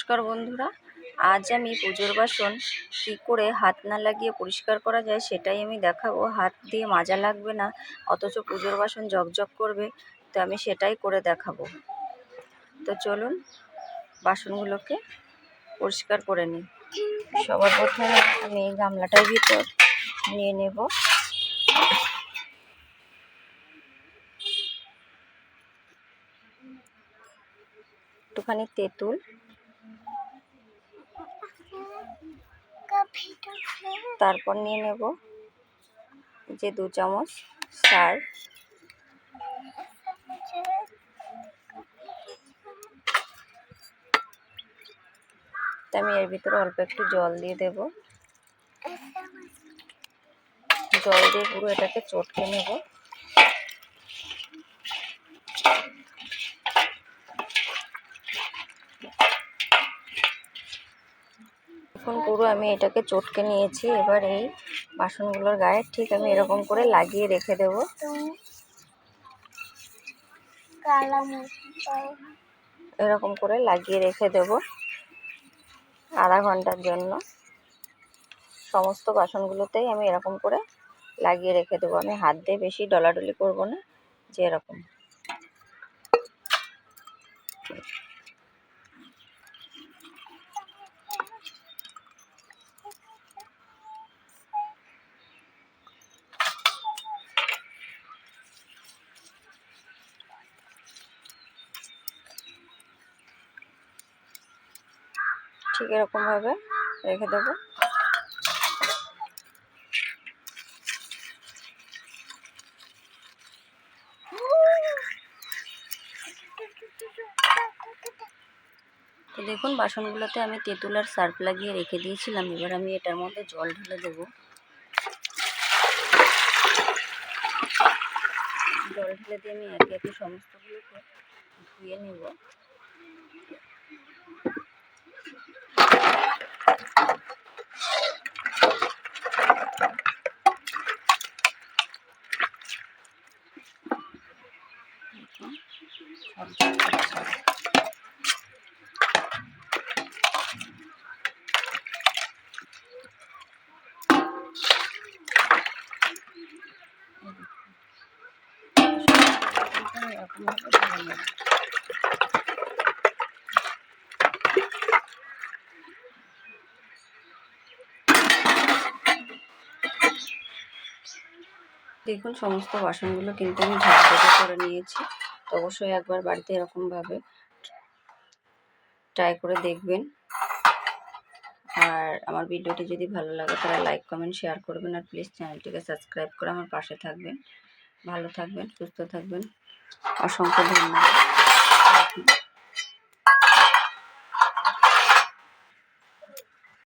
নমস্কার বন্ধুরা। আজ আমি পুজোর বাসন কী করে হাত না লাগিয়ে পরিষ্কার করা যায় সেটাই আমি দেখাবো। হাত দিয়ে মাজা লাগবে না, অথচ পুজোর বাসন জকজক করবে, তো আমি সেটাই করে দেখাবো। তো চলুন, বাসনগুলোকে পরিষ্কার করে নিই। সবার প্রথমে আমি এই গামলাটার ভিতর নিয়ে নেব। একটুখানি তেঁতুল তারপর নিয়ে নেব যে দু চামচ সার। আমি এর ভিতরে অল্প একটু জল দিয়ে দেব। জল দিয়ে পুরো এটাকে চটকে নেব। এখন পুরো আমি এটাকে চটকে নিয়েছি। এবার এই বাসনগুলোর গায়ে ঠিক আমি এরকম করে লাগিয়ে রেখে দেব। এরকম করে লাগিয়ে রেখে দেব আধা ঘণ্টার জন্য। সমস্ত বাসনগুলোতেই আমি এরকম করে লাগিয়ে রেখে দেবো। আমি হাত দিয়ে বেশি ডলাডলি করব না যে এরকম ঠিক এরকমভাবে রেখে দেবো। তো দেখুন, বাসনগুলোতে আমি তেঁতুল আর সার্ফ লাগিয়ে রেখে দিয়েছিলাম। এবার আমি এটার মধ্যে জল ঢেলে দেবো। জল ঢেলে দিয়ে আমি একে একে সমস্তগুলোকে ধুয়ে নেব এরকমভাবে ধুয়ে নেব দেখুন সমস্ত বাসনগুলো কিন্তু আমি ঝটঝটে করে নিয়েছি। তো অবশ্যই একবার বাড়িতে এরকমভাবে ট্রাই করে দেখবেন। আর আমার ভিডিওটি যদি ভালো লাগে তাহলে লাইক কমেন্ট শেয়ার করবেন আর প্লিজ চ্যানেলটিকে সাবস্ক্রাইব করে আমার পাশে থাকবেন। ভালো থাকবেন, সুস্থ থাকবেন। অসংখ্য ধন্যবাদ।